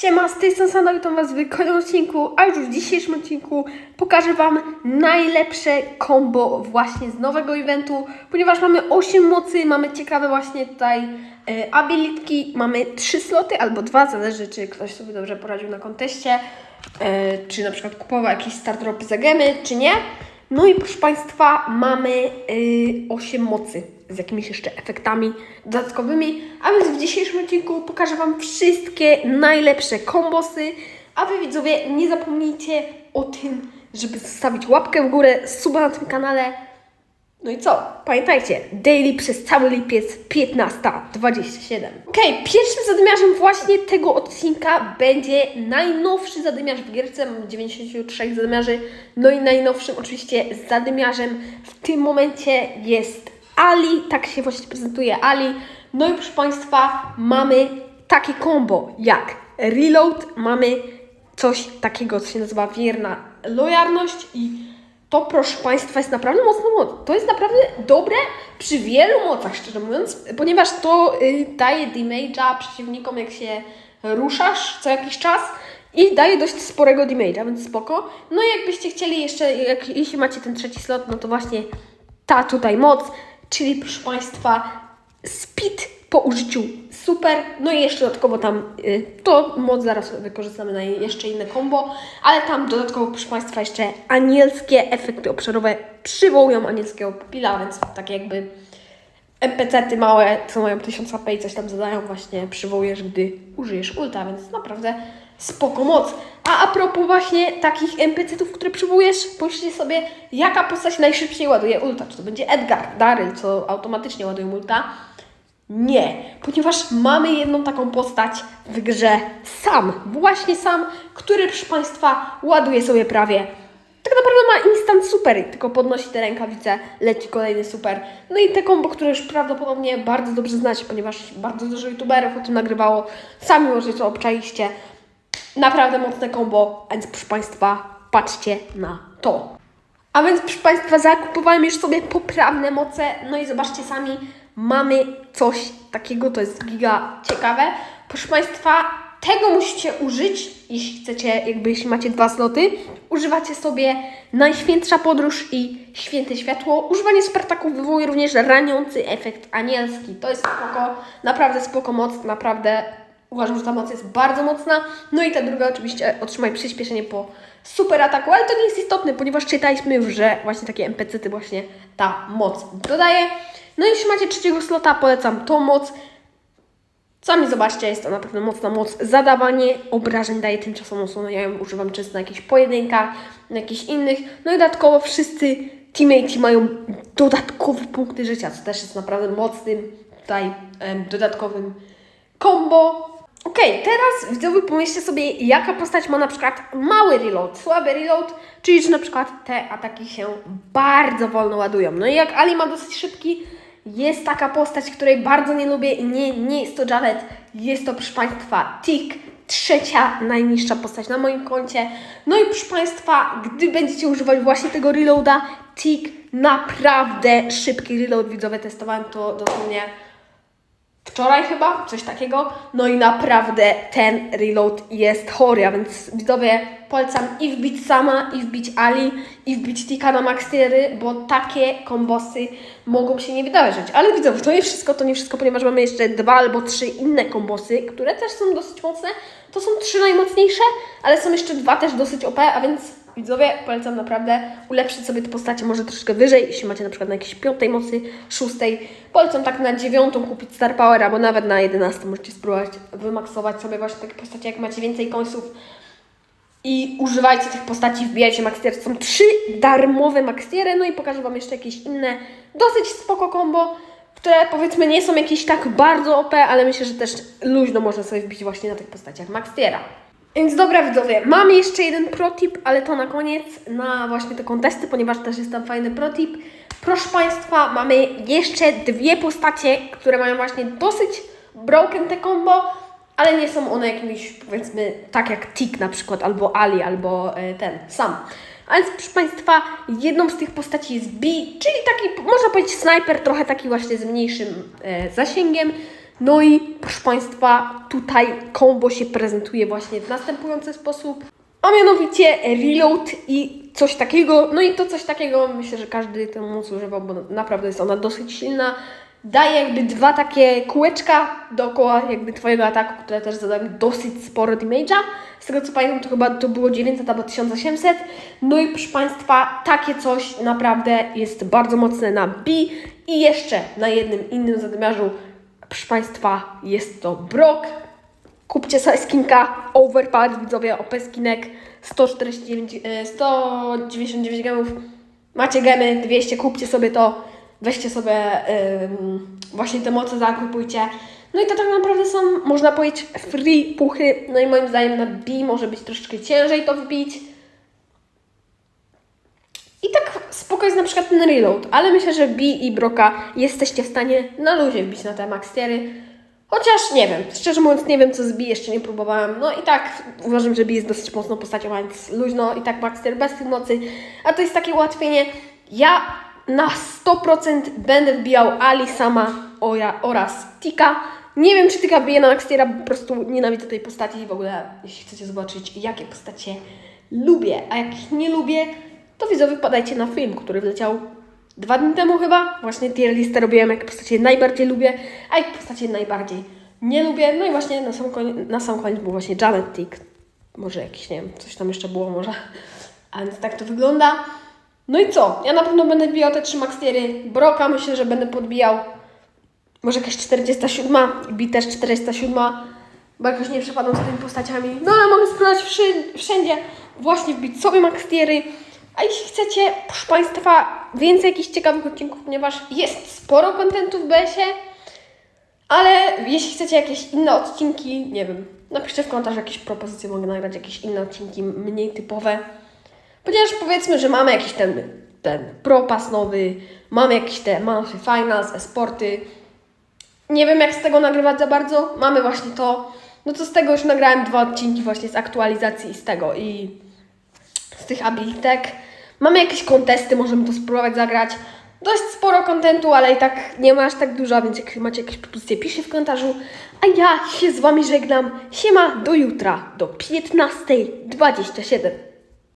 Siema, z tej strony Sandra, witam Was w kolejnym odcinku, a już w dzisiejszym odcinku pokażę Wam najlepsze combo właśnie z nowego eventu, ponieważ mamy 8 mocy, mamy ciekawe właśnie tutaj e, abilitki, mamy 3 sloty albo 2, zależy czy ktoś sobie dobrze poradził na konteście, e, czy na przykład kupował jakieś stardropy za gemy, czy nie. No i proszę Państwa, mamy y, 8 mocy z jakimiś jeszcze efektami dodatkowymi, a więc w dzisiejszym odcinku pokażę Wam wszystkie najlepsze kombosy, a Wy widzowie nie zapomnijcie o tym, żeby zostawić łapkę w górę, suba na tym kanale. No i co? Pamiętajcie, daily przez cały lipiec 15.27. Okej, pierwszym zadymiarzem właśnie tego odcinka będzie najnowszy zadymiarz w gierce. Mamy 93 zadymiarzy. No i najnowszym oczywiście zadymiarzem w tym momencie jest Ali. Tak się właśnie prezentuje Ali. No i proszę Państwa, mamy takie combo jak reload, mamy coś takiego, co się nazywa wierna lojalność i to, proszę Państwa, jest naprawdę mocna moc. To jest naprawdę dobre przy wielu mocach, szczerze mówiąc, ponieważ to y, daje damage'a przeciwnikom, jak się ruszasz co jakiś czas i daje dość sporego damage'a, więc spoko. No i jakbyście chcieli jeszcze, jak, jeśli macie ten trzeci slot, no to właśnie ta tutaj moc, czyli proszę Państwa, speed po użyciu super, no i jeszcze dodatkowo tam y, to moc zaraz wykorzystamy na jeszcze inne combo, ale tam dodatkowo proszę Państwa jeszcze anielskie efekty obszarowe przywołują anielskiego pupila, więc tak jakby NPC-ty małe, co mają 1000 HP i coś tam zadają, właśnie przywołujesz, gdy użyjesz ulta, więc naprawdę spoko moc. A a propos właśnie takich NPC-ów, które przywołujesz, pomyślcie sobie, jaka postać najszybciej ładuje ulta. Czy to będzie Edgar, Daryl, co automatycznie ładuje ulta? Nie, ponieważ mamy jedną taką postać w grze sam, właśnie sam, który proszę Państwa ładuje sobie prawie. Tak naprawdę ma instant super, tylko podnosi te rękawice, leci kolejny super. No i te kombo, które już prawdopodobnie bardzo dobrze znacie, ponieważ bardzo dużo youtuberów o tym nagrywało. Sami może to obczaiście. Naprawdę mocne kombo, więc proszę Państwa, patrzcie na to. A więc proszę Państwa, zakupowałem już sobie poprawne moce, no i zobaczcie sami, mamy coś takiego, to jest giga ciekawe. Proszę Państwa, tego musicie użyć, jeśli chcecie, jakby jeśli macie dwa sloty. Używacie sobie Najświętsza Podróż i Święte Światło. Używanie Spartaków wywołuje również raniący efekt anielski. To jest spoko, naprawdę spoko moc, naprawdę uważam, że ta moc jest bardzo mocna. No i ta druga oczywiście otrzymaj przyspieszenie po super ataku, ale to nie jest istotne, ponieważ czytaliśmy już, że właśnie takie NPC-ty właśnie ta moc dodaje. No i jeśli macie trzeciego slota, polecam tą moc. Sami zobaczcie, jest to naprawdę mocna moc. Zadawanie obrażeń daje tymczasową osłonę. Ja ją używam często na jakichś pojedynkach, na jakichś innych. No i dodatkowo wszyscy teammates mają dodatkowe punkty życia, co też jest naprawdę mocnym tutaj em, dodatkowym combo. Okej, teraz widzowie pomyślcie sobie, jaka postać ma na przykład mały reload, słaby reload, czyli że na przykład te ataki się bardzo wolno ładują. No i jak Ali ma dosyć szybki, jest taka postać, której bardzo nie lubię i nie, nie jest to Janet, jest to proszę Państwa Tick, trzecia najniższa postać na moim koncie. No i proszę Państwa, gdy będziecie używać właśnie tego reloada, Tick naprawdę szybki reload, widzowie testowałem to dosłownie wczoraj chyba, coś takiego. No i naprawdę ten reload jest chory, a więc widzowie polecam i wbić sama, i wbić Ali, i wbić Tika na max tiery, bo takie kombosy mogą się nie wydarzyć. Ale widzowie, to nie wszystko, to nie wszystko, ponieważ mamy jeszcze dwa albo trzy inne kombosy, które też są dosyć mocne. To są trzy najmocniejsze, ale są jeszcze dwa też dosyć OP, a więc widzowie polecam naprawdę ulepszyć sobie te postacie może troszkę wyżej, jeśli macie na przykład na jakiejś piątej mocy, szóstej. Polecam tak na dziewiątą kupić Star Power, albo nawet na 11 możecie spróbować wymaksować sobie właśnie takie postacie, jak macie więcej końców. I używajcie tych postaci, wbijajcie maxtier. Są trzy darmowe maxtiery, no i pokażę Wam jeszcze jakieś inne dosyć spoko combo, które powiedzmy nie są jakieś tak bardzo OP, ale myślę, że też luźno można sobie wbić właśnie na tych postaciach maxtiera. Więc dobra widzowie, mamy jeszcze jeden protip, ale to na koniec, na właśnie te kontesty, ponieważ też jest tam fajny protip. Proszę Państwa, mamy jeszcze dwie postacie, które mają właśnie dosyć broken te combo, ale nie są one jakimiś, powiedzmy, tak jak Tik na przykład, albo Ali, albo e, ten, sam. A więc proszę Państwa, jedną z tych postaci jest B, czyli taki, można powiedzieć, snajper, trochę taki właśnie z mniejszym e, zasięgiem. No i proszę Państwa, tutaj kombo się prezentuje właśnie w następujący sposób. A mianowicie reload i coś takiego. No i to coś takiego myślę, że każdy tę moc używał, bo naprawdę jest ona dosyć silna. Daje jakby dwa takie kółeczka dookoła jakby Twojego ataku, które też zadają dosyć sporo damage'a. Z tego co pamiętam, to chyba to było 900 albo 1800. No i proszę Państwa, takie coś naprawdę jest bardzo mocne na B i jeszcze na jednym innym zadymiarzu, proszę Państwa, jest to Brock. Kupcie sobie skinka Overpowered, widzowie, OP skinek 149, e, 199 gemów. Macie gemy, 200, kupcie sobie to, weźcie sobie ym, właśnie te moce, zakupujcie. No i to tak naprawdę są, można powiedzieć, free puchy. No i moim zdaniem na B może być troszeczkę ciężej to wbić. I tak spoko jest na przykład ten reload, ale myślę, że B i Broka jesteście w stanie na luzie wbić na te max tiery. Chociaż nie wiem, szczerze mówiąc nie wiem co z B, jeszcze nie próbowałem. No i tak uważam, że B jest dosyć mocną postacią, więc luźno i tak max tier bez tych mocy. A to jest takie ułatwienie. Ja na 100% będę wbijał Ali sama oraz Tika. Nie wiem, czy Tika wbije na max tiera, po prostu nienawidzę tej postaci i w ogóle, jeśli chcecie zobaczyć, jakie postacie lubię, a jakich nie lubię, to widzowie wpadajcie na film, który wleciał dwa dni temu chyba. Właśnie tier listę robiłem, jakie postacie najbardziej lubię, a jakie postacie najbardziej nie lubię. No i właśnie na sam koniec, na sam koniec był właśnie Janet Tick. Może jakiś, nie wiem, coś tam jeszcze było może. A więc tak to wygląda. No i co? Ja na pewno będę wbijał te trzy max tiery. Broka myślę, że będę podbijał. Może jakaś 47, Bi też 407, bo jakoś nie przepadam z tymi postaciami. No ale mogę spróbować wszędzie właśnie wbić sobie max tiery. A jeśli chcecie, proszę Państwa, więcej jakichś ciekawych odcinków, ponieważ jest sporo kontentu w BS-ie, ale jeśli chcecie jakieś inne odcinki, nie wiem, napiszcie w komentarzach jakieś propozycje, mogę nagrać jakieś inne odcinki mniej typowe. Ponieważ powiedzmy, że mamy jakiś ten, ten propas nowy, mamy jakieś te monthly finals, e-sporty. Nie wiem jak z tego nagrywać za bardzo, mamy właśnie to. No to z tego już nagrałem dwa odcinki właśnie z aktualizacji i z tego i z tych abilitek. Mamy jakieś kontesty, możemy to spróbować zagrać. Dość sporo kontentu, ale i tak nie ma aż tak dużo, więc jak macie jakieś propozycje, piszcie w komentarzu. A ja się z Wami żegnam. Siema, do jutra, do 15.27.